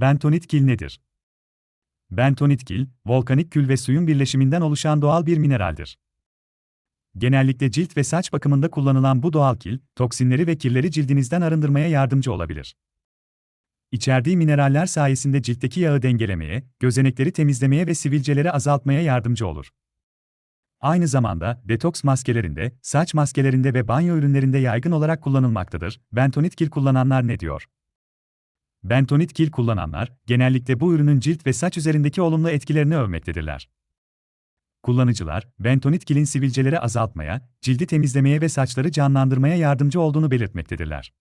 Bentonit kil nedir? Bentonit kil, volkanik kül ve suyun birleşiminden oluşan doğal bir mineraldir. Genellikle cilt ve saç bakımında kullanılan bu doğal kil, toksinleri ve kirleri cildinizden arındırmaya yardımcı olabilir. İçerdiği mineraller sayesinde ciltteki yağı dengelemeye, gözenekleri temizlemeye ve sivilceleri azaltmaya yardımcı olur. Aynı zamanda detoks maskelerinde, saç maskelerinde ve banyo ürünlerinde yaygın olarak kullanılmaktadır. Bentonit kil kullananlar ne diyor? Bentonit kil kullananlar, genellikle bu ürünün cilt ve saç üzerindeki olumlu etkilerini övmektedirler. Kullanıcılar, bentonit kilin sivilceleri azaltmaya, cildi temizlemeye ve saçları canlandırmaya yardımcı olduğunu belirtmektedirler.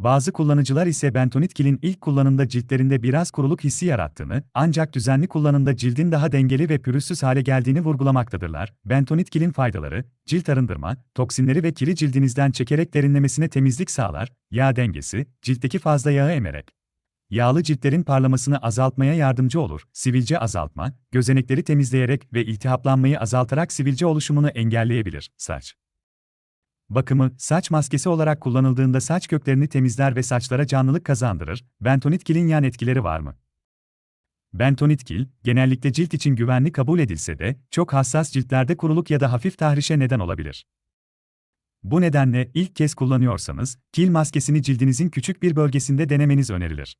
Bazı kullanıcılar ise bentonit kilin ilk kullanımda ciltlerinde biraz kuruluk hissi yarattığını, ancak düzenli kullanımda cildin daha dengeli ve pürüzsüz hale geldiğini vurgulamaktadırlar. Bentonit kilin faydaları, cilt arındırma, toksinleri ve kiri cildinizden çekerek derinlemesine temizlik sağlar, yağ dengesi, ciltteki fazla yağı emerek. Yağlı ciltlerin parlamasını azaltmaya yardımcı olur, sivilce azaltma, gözenekleri temizleyerek ve iltihaplanmayı azaltarak sivilce oluşumunu engelleyebilir. Saç bakımı, saç maskesi olarak kullanıldığında saç köklerini temizler ve saçlara canlılık kazandırır. Bentonit kilin yan etkileri var mı? Bentonit kil, genellikle cilt için güvenli kabul edilse de, çok hassas ciltlerde kuruluk ya da hafif tahrişe neden olabilir. Bu nedenle ilk kez kullanıyorsanız, kil maskesini cildinizin küçük bir bölgesinde denemeniz önerilir.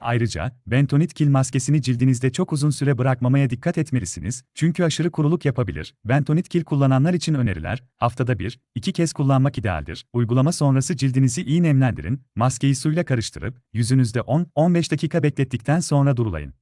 Ayrıca, bentonit kil maskesini cildinizde çok uzun süre bırakmamaya dikkat etmelisiniz, çünkü aşırı kuruluk yapabilir. Bentonit kil kullananlar için öneriler, haftada bir, iki kez kullanmak idealdir. Uygulama sonrası cildinizi iyi nemlendirin, maskeyi suyla karıştırıp, yüzünüzde 10-15 dakika beklettikten sonra durulayın.